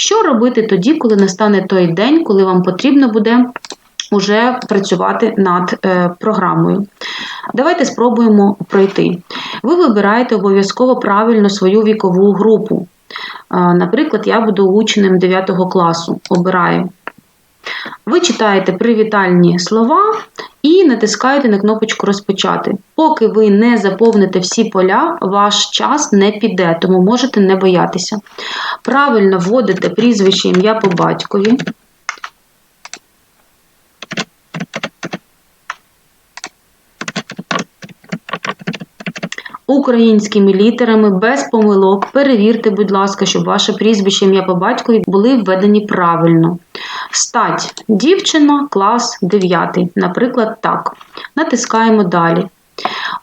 Що робити тоді, коли настане той день, коли вам потрібно буде уже працювати над е, програмою? Давайте спробуємо пройти. Ви вибираєте обов'язково правильно свою вікову групу. Е, Наприклад, я буду учнем 9 класу. Обираю. Ви читаєте привітальні слова і натискаєте на кнопочку Розпочати. Поки ви не заповните всі поля, ваш час не піде, тому можете не боятися. Правильно вводите прізвище ім'я по батькові. Українськими літерами без помилок перевірте, будь ласка, щоб ваше прізвище ім'я по батькові були введені правильно. Стать дівчина, клас 9, наприклад, так. Натискаємо далі.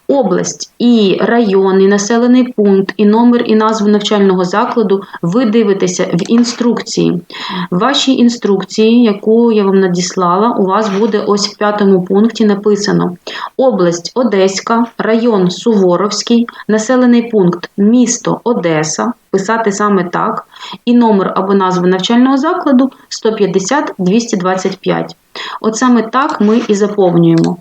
Область і район, і населений пункт, і номер, і назву навчального закладу ви дивитеся в інструкції. В вашій інструкції, яку я вам надіслала, у вас буде ось в п'ятому пункті написано: область Одеська, район Суворовський, населений пункт місто Одеса. Писати саме так, і номер або назву навчального закладу 150 225. От саме так ми і заповнюємо.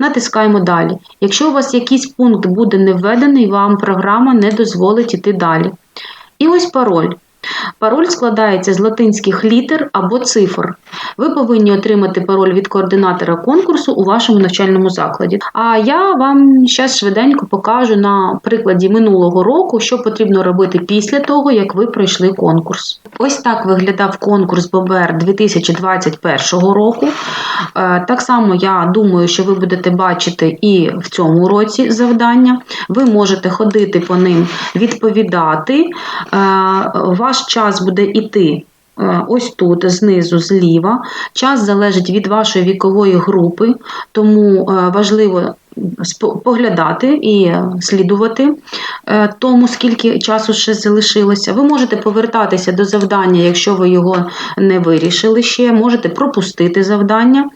Натискаємо далі. Якщо у вас якийсь пункт буде не введений, вам програма не дозволить іти далі. І ось пароль. Пароль складається з латинських літер або цифр. Ви повинні отримати пароль від координатора конкурсу у вашому навчальному закладі. А я вам зараз швиденько покажу на прикладі минулого року, що потрібно робити після того, як ви пройшли конкурс. Ось так виглядав конкурс БОБР 2021 року. Е, Так само я думаю, що ви будете бачити і в цьому році завдання. Ви можете ходити по ним, відповідати. Е, Ваш час буде іти. е, Ось тут, знизу, зліва. Час залежить від вашої вікової групи, тому е, важливо поглядати і слідувати е, тому, скільки часу ще залишилося. Ви можете повертатися до завдання, якщо ви його не вирішили ще, можете пропустити завдання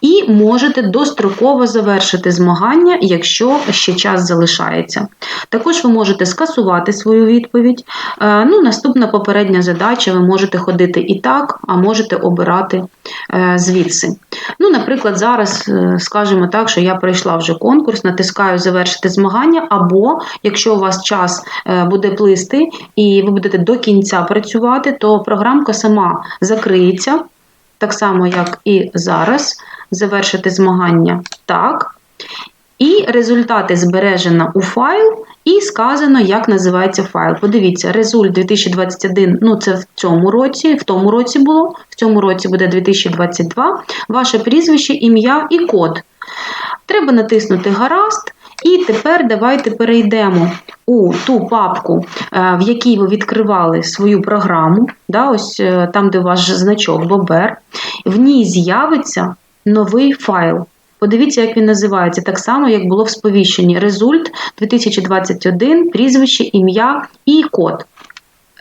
і можете достроково завершити змагання, якщо ще час залишається. Також ви можете скасувати свою відповідь. Е, Ну, наступна попередня задача, ви можете ходити і так, а можете обирати е, звідси. Ну, наприклад, зараз е, скажемо так, що я пройшла вже конкурс, натискаю завершити змагання, або якщо у вас час е, буде плисти і ви будете до кінця працювати, то програмка сама закриється, так само, як і зараз. Завершити змагання так. І результати збережено у файл, і сказано, як називається файл. Подивіться, результ 2021, ну це в цьому році, в тому році було, в цьому році буде 2022, ваше прізвище, ім'я і код. Треба натиснути гаразд. І тепер давайте перейдемо у ту папку, е, в якій ви відкривали свою програму, да, ось е, там, де ваш значок Бобер. В ній з'явиться новий файл. Подивіться, як він називається, так само, як було в сповіщенні. Результ 2021, прізвище, ім'я і код.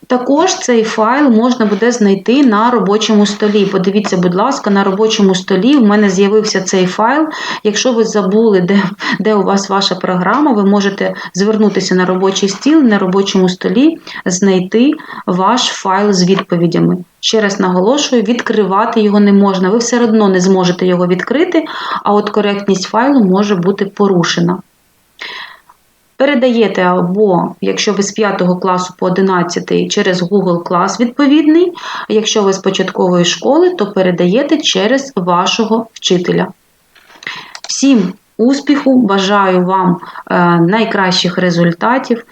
Також цей файл можна буде знайти на робочому столі. Подивіться, будь ласка, на робочому столі в мене з'явився цей файл. Якщо ви забули, де, де у вас ваша програма, ви можете звернутися на робочий стіл, на робочому столі знайти ваш файл з відповідями. Ще раз наголошую, відкривати його не можна. Ви все одно не зможете його відкрити, а от коректність файлу може бути порушена. Передаєте або, якщо ви з 5 класу по 11 через Google клас відповідний, а якщо ви з початкової школи, то передаєте через вашого вчителя. Всім успіху! Бажаю вам е, найкращих результатів,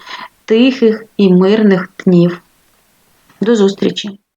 тихих і мирних днів. До зустрічі!